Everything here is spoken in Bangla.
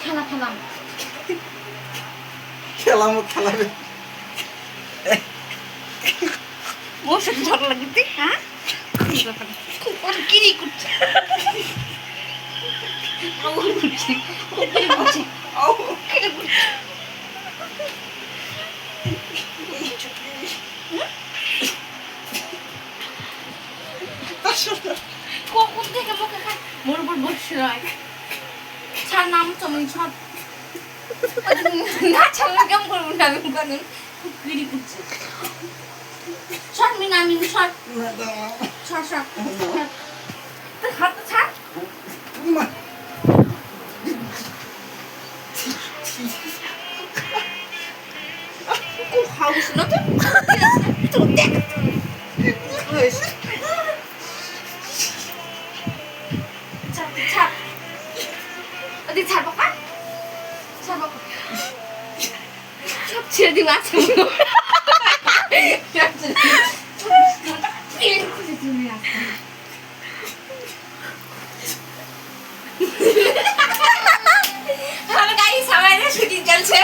খেলা খেলাম খেলামো। খেলাবে সাথে ঝগড়া লাগিতে হ্যাঁ? কিরি করছে? আউল করছে খুব কিরি করছে আউল কিরি করছে কখন থেকে মুখে খায় উপর বসে রয় ছাড় নাম চমন ছাড়। না ছাড়লে কেমন করব না আমি কারণ খুব কিরি করছে। ছাড়, মিনা, আমি ছাড়। ছাড় ছাড় হাতটা ছাড়। খুব হাউস তো ওদিকে ছাড় বাবা ছাড় বাবা সব ছেড়ে দিবে সবাই শুটিং চলছে।